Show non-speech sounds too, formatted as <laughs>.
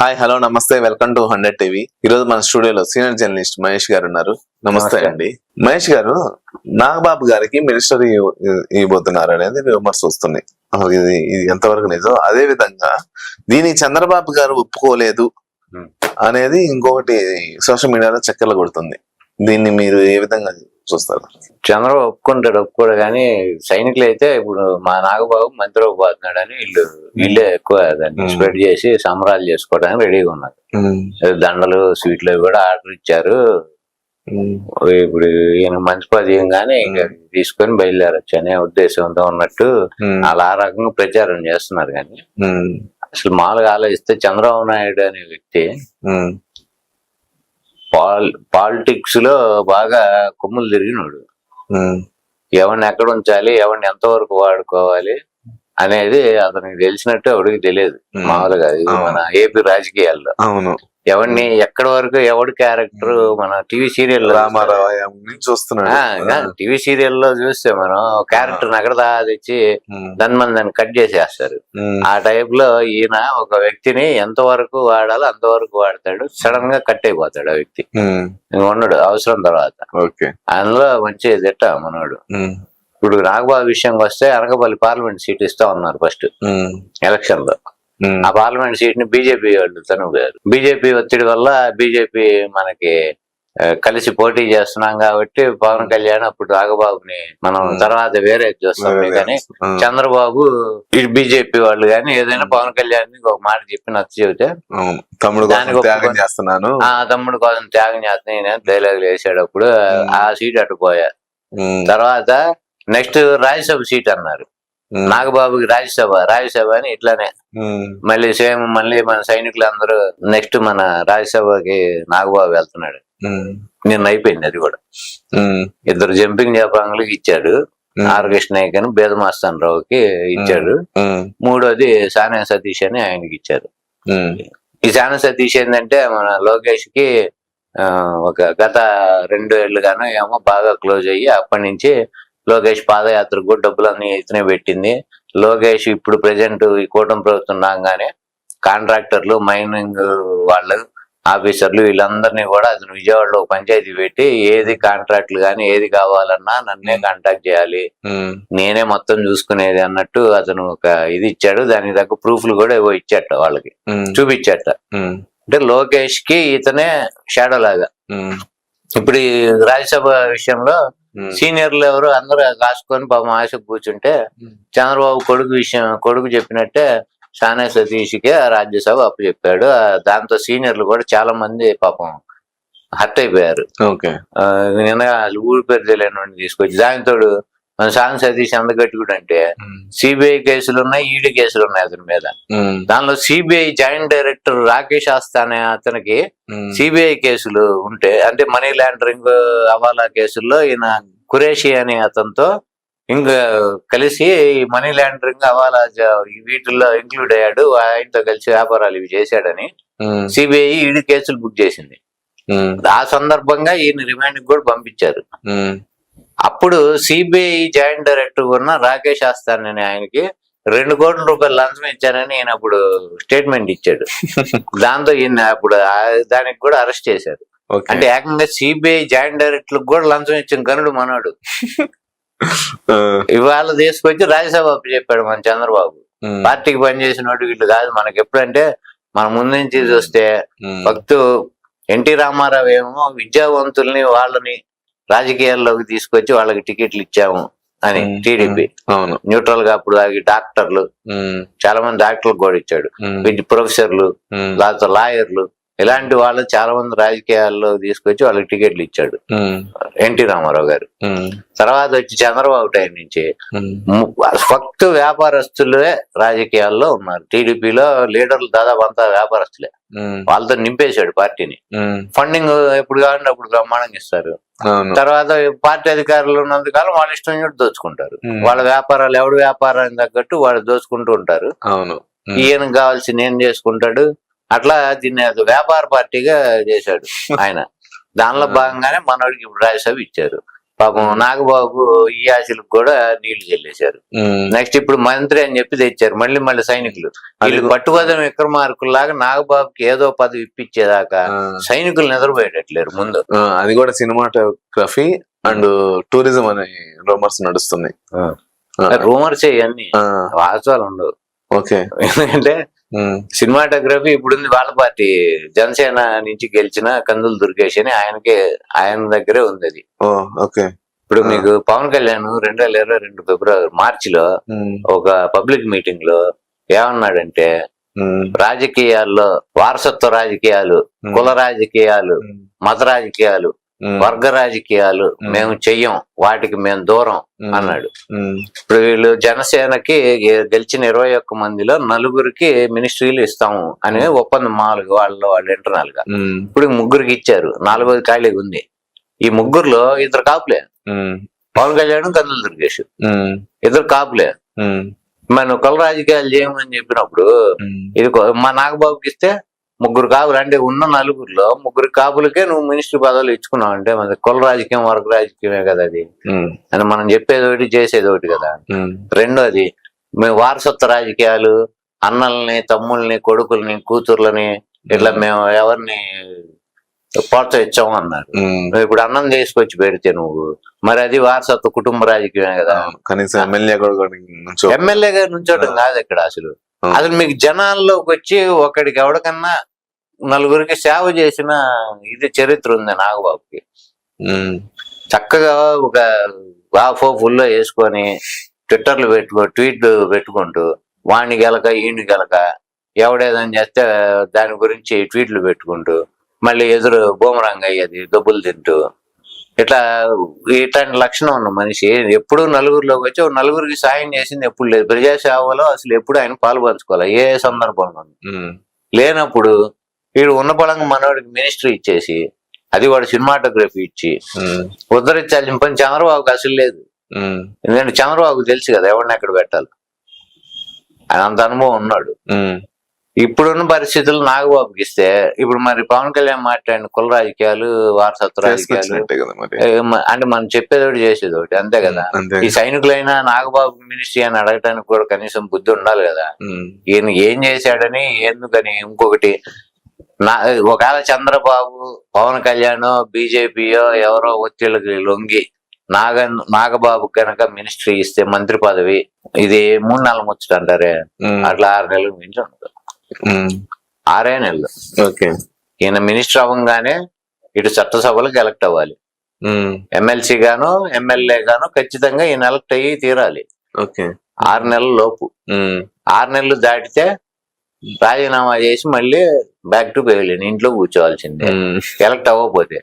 Hi hello నమస్తే welcome to hundred TV ఈ రోజు మన స్టూడియోలో సీనియర్ జర్నలిస్ట్ మహేష్ గారు ఉన్నారు. నమస్తే. అండి. మహేష్ గారు నాగబాబు గారికి మినిస్టర్ ఇవ్వబోతున్నారు అనేది విమర్శ వస్తున్నాయి. ఇది ఇది ఎంతవరకు నిజం? అదే విధంగా దీన్ని చంద్రబాబు గారు ఒప్పుకోలేదు Hmm. అనేది ఇంకొకటి సోషల్ మీడియాలో చక్కర్లు కొడుతుంది. దీన్ని మీరు ఏ విధంగా చూస్తారు? చంద్రబాబు ఒప్పుకుంటాడు ఒప్పుకోడు కానీ సైనికులు అయితే ఇప్పుడు మా నాగబాబు మంత్రి పోతున్నాడు అని వీళ్ళు వీళ్ళే ఎక్కువ దాన్ని. స్ప్రెడ్ చేసి సంబరాలు చేసుకోవడానికి రెడీగా ఉన్నారు. దండలు స్వీట్లు కూడా ఆర్డర్ ఇచ్చారు. ఇప్పుడు ఈయన మంచి పదవి కానీ ఇంకా తీసుకొని బయలుదేరొచ్చు అనే ఉద్దేశంతో ఉన్నట్టు అలా ఆ రకంగా ప్రచారం చేస్తున్నారు కానీ అసలు మామూలుగా ఆలోచిస్తే చంద్రబాబు నాయుడు అనే వ్యక్తి పాల్ పాలిటిక్స్లో బాగా కొమ్ములు తిరిగినాడు. ఎవరిని ఎక్కడ ఉంచాలి ఎవరిని ఎంతవరకు వాడుకోవాలి అనేది అతనికి తెలిసినట్టు ఎవరికి తెలియదు. మామూలుగా ఇది మన ఏపీ రాజకీయాల్లో. అవును. ఎవరిని ఎక్కడి వరకు ఎవడి క్యారెక్టర్ మన టీవీ సీరియల్ చూస్తున్నాడు. టీవీ సీరియల్లో చూస్తే మనం క్యారెక్టర్ ఎక్కడ దా తెచ్చి దాని మన దాన్ని కట్ చేసేస్తారు. ఆ టైప్లో ఈయన ఒక వ్యక్తిని ఎంతవరకు వాడాలో అంతవరకు వాడతాడు. సడన్గా కట్ అయిపోతాడు ఆ వ్యక్తి. ఉండడు అవసరం తర్వాత. ఓకే. అందులో మంచి దిట్ట మనోడు. ఇప్పుడు నాగబాబు విషయంకి వస్తే అనకపల్లి పార్లమెంట్ సీట్ ఇస్తా ఉన్నారు ఫస్ట్. ఎలక్షన్లో ఆ పార్లమెంట్ సీట్ని బీజేపీ వాళ్ళు తనుగారు బీజేపీ ఒత్తిడి వల్ల బీజేపీ మనకి కలిసి పోటీ చేస్తున్నాం కాబట్టి పవన్ కళ్యాణ్ అప్పుడు నాగబాబుని మనం. తర్వాత వేరే చూస్తాం కానీ చంద్రబాబు బీజేపీ వాళ్ళు కానీ ఏదైనా పవన్ కళ్యాణ్ ఒక మాట చెప్పి నచ్చ చెబితే తమ్ముడు త్యాగం చేస్తున్నాను. ఆ తమ్ముడు కోసం త్యాగం చేస్తాను డైలాగులు వేసాడప్పుడు Hmm. ఆ. సీట్ అటు పోయా ఉమ్, తర్వాత నెక్స్ట్ రాజ్యసభ సీట్ అన్నారు. నాగబాబుకి రాజ్యసభ రాజ్యసభ అని ఇట్లానే. మళ్ళీ సేమ్ మళ్ళీ మన సైనికులు అందరూ నెక్స్ట్ మన రాజ్యసభకి నాగబాబు వెళ్తున్నాడు. నిన్న అయిపోయింది అది కూడా. ఇద్దరు జంపింగ్ జపాంగులకి ఇచ్చాడు. ఉమ్, ఆర్ కృష్ణ నాయక్ అని బేదమాస్తాన్ రావుకి ఇచ్చాడు. మూడోది సానే సతీష్ అని ఆయనకి ఇచ్చారు. ఈ సానే సతీష్ ఏంటంటే మన లోకేష్కి ఒక గత రెండు ఏళ్ళుగాను ఏమో బాగా క్లోజ్ అయ్యి అప్పటి నుంచి లోకేష్ పాదయాత్రకు కూడా డబ్బులన్నీ ఇతనే పెట్టింది. లోకేష్ ఇప్పుడు ప్రెసెంట్ ఈ కూటమి ప్రభుత్వం రాగానే కాంట్రాక్టర్లు మైనింగ్ వాళ్ళు ఆఫీసర్లు వీళ్ళందరినీ కూడా అతను విజయవాడలో ఒక పంచాయతీ పెట్టి ఏది కాంట్రాక్ట్లు కానీ ఏది కావాలన్నా నన్నే కాంటాక్ట్ చేయాలి. నేనే మొత్తం చూసుకునేది అన్నట్టు అతను ఒక ఇది ఇచ్చాడు. దానికి తగ్గ ప్రూఫ్లు కూడా ఏవో ఇచ్చట వాళ్ళకి. చూపించట. అంటే లోకేష్కి ఇతనే షాడో లాగా. ఇప్పుడు రాజ్యసభ విషయంలో సీనియర్లు ఎవరు అందరూ కాసుకొని పాపం ఆశ కూర్చుంటే. చంద్రబాబు కొడుకు విషయం కొడుకు చెప్పినట్టే సానే సతీష్కి రాజ్యసభ అప్పు చెప్పాడు దాంతో సీనియర్లు కూడా చాలా మంది పాపం హర్ట్ అయిపోయారు. నిన్న ఊరి పేరు తెలియని తీసుకొచ్చి దానితోడు మన సానే సతీష్ అందగట్టుకుడు అంటే సిబిఐ కేసులు ఉన్నాయి ఈడీ కేసులు ఉన్నాయి అతని మీద. దానిలో CBI joint director Rakesh Asthana అనే అతనికి సిబిఐ కేసులు ఉంటే అంటే మనీ లాండరింగ్ హవాలా కేసుల్లో ఈయన కురేషి అనే అతనితో ఇంకా కలిసి ఈ మనీ లాండరింగ్ హవాలా జ- వీటిల్లో ఇంక్లూడ్ అయ్యాడు. ఆయనతో కలిసి వ్యాపారాలు ఇవి చేశాడని సిబిఐ ఈడీ కేసులు బుక్ చేసింది. ఆ సందర్భంగా ఈయన రిమాండ్ కూడా పంపించారు. అప్పుడు సిబిఐ జాయింట్ డైరెక్టర్ ఉన్న రాకేష్ ఆస్థాన్ అనే ఆయనకి రెండు కోట్ల రూపాయలు లంచం ఇచ్చారని ఈయన అప్పుడు స్టేట్మెంట్ ఇచ్చాడు. <laughs> దాంతో ఈయన అప్పుడు దానికి కూడా అరెస్ట్ చేశారు. అంటే ఏకంగా సిబిఐ జాయింట్ డైరెక్టర్ కూడా లంచం ఇచ్చిన గనుడు మనోడు. ఇవాళ తీసుకొచ్చి రాజ్యసభ చెప్పాడు మన చంద్రబాబు. పార్టీకి పనిచేసిన వాడు వీళ్ళు కాదు. మనకి ఎప్పుడంటే మన ముందు నుంచి చూస్తే భక్తు ఎన్టీ రామారావు ఏమో విద్యావంతుల్ని వాళ్ళని రాజకీయాల్లోకి తీసుకొచ్చి వాళ్ళకి టికెట్లు ఇచ్చాము అని టీడీపీ. అవును. న్యూట్రల్గా అప్పుడు దాగి డాక్టర్లు చాలా మంది డాక్టర్లు కూడా ఇచ్చాడు. ప్రొఫెసర్లు లేకపోతే లాయర్లు ఇలాంటి వాళ్ళు చాలా మంది రాజకీయాల్లో తీసుకొచ్చి వాళ్ళకి టికెట్లు ఇచ్చాడు. ఎన్టీ రామారావు గారు. తర్వాత వచ్చి చంద్రబాబు టైం నుంచి ఫక్త్ వ్యాపారస్తులే రాజకీయాల్లో ఉన్నారు. టీడీపీలో లీడర్లు దాదాపు అంతా వ్యాపారస్తులే. వాళ్ళతో నింపేశాడు పార్టీని. ఫండింగ్ ఎప్పుడు కావాలంటే అప్పుడు బ్రహ్మాండంగా ఇస్తారు. తర్వాత పార్టీ అధికారులు ఉన్నంత కాలం వాళ్ళ ఇష్టం కూడా దోచుకుంటారు. వాళ్ళ వ్యాపారాలు ఎవడు వ్యాపారానికి తగ్గట్టు వాళ్ళు దోచుకుంటూ ఉంటారు. అవును. ఉమ్, ఈయనకు కావాల్సింది ఏం చేసుకుంటాడు? అట్లా దీన్ని వ్యాపార పార్టీగా చేశాడు ఆయన. దానిలో భాగంగానే మనోడికి ఇప్పుడు రాజ్యసభ ఇచ్చారు. పాపం నాగబాబు ఈ ఆశలకు కూడా నీళ్ళు చెల్లేశారు. నెక్స్ట్ ఇప్పుడు మంత్రి అని చెప్పి తెచ్చారు. మళ్ళీ మళ్ళీ సైనికులు. వీళ్ళు పట్టుబదం విక్రమార్కుల్లాగా నాగబాబుకి ఏదో పదవి ఇప్పించేదాకా సైనికులు నిద్రపోయేటట్లేరు ముందు. అది కూడా సినిమాటోగ్రఫీ అండ్ టూరిజం అనే రూమర్స్ నడుస్తున్నాయి. రూమర్స్ ఇవన్నీ. వాస్తవాలు ఉండవు. ఓకే. ఎందుకంటే సినిమాటోగ్రఫీ ఇప్పుడుంది వాళ్ళ పార్టీ. జనసేన నుంచి గెలిచిన కందులు దుర్గేష్ అని ఆయనకే ఆయన దగ్గరే ఉంది అది. ఓకే. ఇప్పుడు. మీకు పవన్ కళ్యాణ్ రెండు వేల ఇరవై రెండు ఫిబ్రవరి మార్చిలో ఉమ్, ఒక పబ్లిక్ మీటింగ్లో ఏమన్నాడంటే రాజకీయాల్లో వారసత్వ రాజకీయాలు కుల రాజకీయాలు మత రాజకీయాలు వర్గ రాజకీయాలు. మేము చెయ్యం వాటికి మేము దూరం అన్నాడు. ఇప్పుడు వీళ్ళు జనసేనకి గెలిచిన ఇరవై ఒక్క మందిలో నలుగురికి మినిస్ట్రీలు ఇస్తాము అనే ఒప్పందం మామూలుగా వాళ్ళు వాళ్ళు ఇంటర్నల్గా ఇప్పుడు ముగ్గురికి ఇచ్చారు నాలుగోది ఖాళీగా ఉంది. ఈ ముగ్గురులో ఇద్దరు కాపులే. పవన్ కళ్యాణ్ కందులు దుర్గేష్. ఇద్దరు కాపులే. మనం కుల రాజకీయాలు చేయమని చెప్పినప్పుడు ఇది మా నాగబాబుకి ఇస్తే ముగ్గురు కాపులు అంటే ఉన్న నలుగురిలో ముగ్గురు కాపులకే నువ్వు మినిస్టర్ పదవులు ఇచ్చుకున్నావు అంటే మరి కుల రాజకీయం వర్గ రాజకీయమే కదా అది. అని మనం చెప్పేది ఒకటి చేసేది ఒకటి కదా. రెండోది మేము వారసత్వ రాజకీయాలు అన్నల్ని తమ్ముల్ని కొడుకుల్ని కూతుర్లని ఇట్లా మేము ఎవరిని ప్రోత్సహించాము అన్నారు. నువ్వు ఇప్పుడు అన్నం తీసుకొచ్చి పెడితే నువ్వు మరి అది వారసత్వ కుటుంబ రాజకీయమే కదా. కనీసం ఎమ్మెల్యే ఎమ్మెల్యే గారు నుంచోటం కాదు ఇక్కడ అసలు. అసలు మీకు జనాల్లోకి వచ్చి ఒకడికి ఎవడికన్నా నలుగురికి సేవ చేసిన ఇది చరిత్ర ఉంది నాగబాబుకి. చక్కగా ఒక వాఫో ఫుల్లో వేసుకొని ట్విట్టర్లు పెట్టుకో ట్వీట్ పెట్టుకుంటూ వాణ్ణి గెలక ఈయన గెలక ఎవడేదని చేస్తే దాని గురించి ట్వీట్లు పెట్టుకుంటూ మళ్ళీ ఎదురు బూమరంగ్ అయ్యేది దెబ్బలు తింటూ. ఇట్లా ఇట్లాంటి లక్షణం ఉన్న మనిషి ఎప్పుడు నలుగురిలోకి వచ్చి నలుగురికి సాయం చేసింది ఎప్పుడు లేదు. ప్రజాసేవలో అసలు ఎప్పుడు ఆయన పాలు పంచుకోవాలి ఏ సందర్భంలో లేనప్పుడు వీడు ఉన్న బలంగా మనవాడికి మినిస్ట్రీ ఇచ్చేసి అది వాడు సినిమాటోగ్రఫీ ఇచ్చి ఉద్ధరించాల్సిన పని చంద్రబాబుకి అసలు లేదు. ఎందుకంటే చంద్రబాబుకు తెలుసు కదా ఎవరిని ఎక్కడ పెట్టాలి. ఆయన అంత అనుభవం ఉన్నాడు. ఇప్పుడున్న పరిస్థితులు నాగబాబుకి ఇస్తే ఇప్పుడు మరి పవన్ కళ్యాణ్ మాట్లాడిన కుల రాజకీయాలు వారసత్వ రాజకీయాలు అంటే మనం చెప్పేది ఒకటి చేసేది ఒకటి అంతే కదా. ఈ సైనికులైనా నాగబాబు మినిస్ట్రీ అని అడగటానికి కూడా కనీసం బుద్ధి ఉండాలి కదా. ఈయన ఏం చేశాడని ఎందుకని ఇంకొకటి నా ఒకవేళ చంద్రబాబు పవన్ కళ్యాణ్ బీజేపీయో ఎవరో ఒత్తిళ్ళకి లొంగి నాగ నాగబాబు కనుక మినిస్ట్రీ ఇస్తే మంత్రి పదవి ఇది మూడు నెలలు ముచ్చట అంటారే అట్లా ఆరు నెలలు మించి ఆరే నెలలు. ఓకే. ఈయన మినిస్టర్ అవ్వగానే ఇటు చట్టసభలకు ఎలక్ట్ అవ్వాలి. ఎమ్మెల్సీ గాను ఎమ్మెల్యే గాను ఖచ్చితంగా ఈయన ఎలక్ట్ అయ్యి తీరాలి. ఓకే. ఆరు నెలల లోపు. ఆరు నెలలు దాటితే రాజీనామా చేసి మళ్ళీ బ్యాక్ టు పెవిలియన్ ఇంట్లో కూర్చోవాల్సిందే. ఉమ్, ఎలక్ట్ అవ్వకపోతే.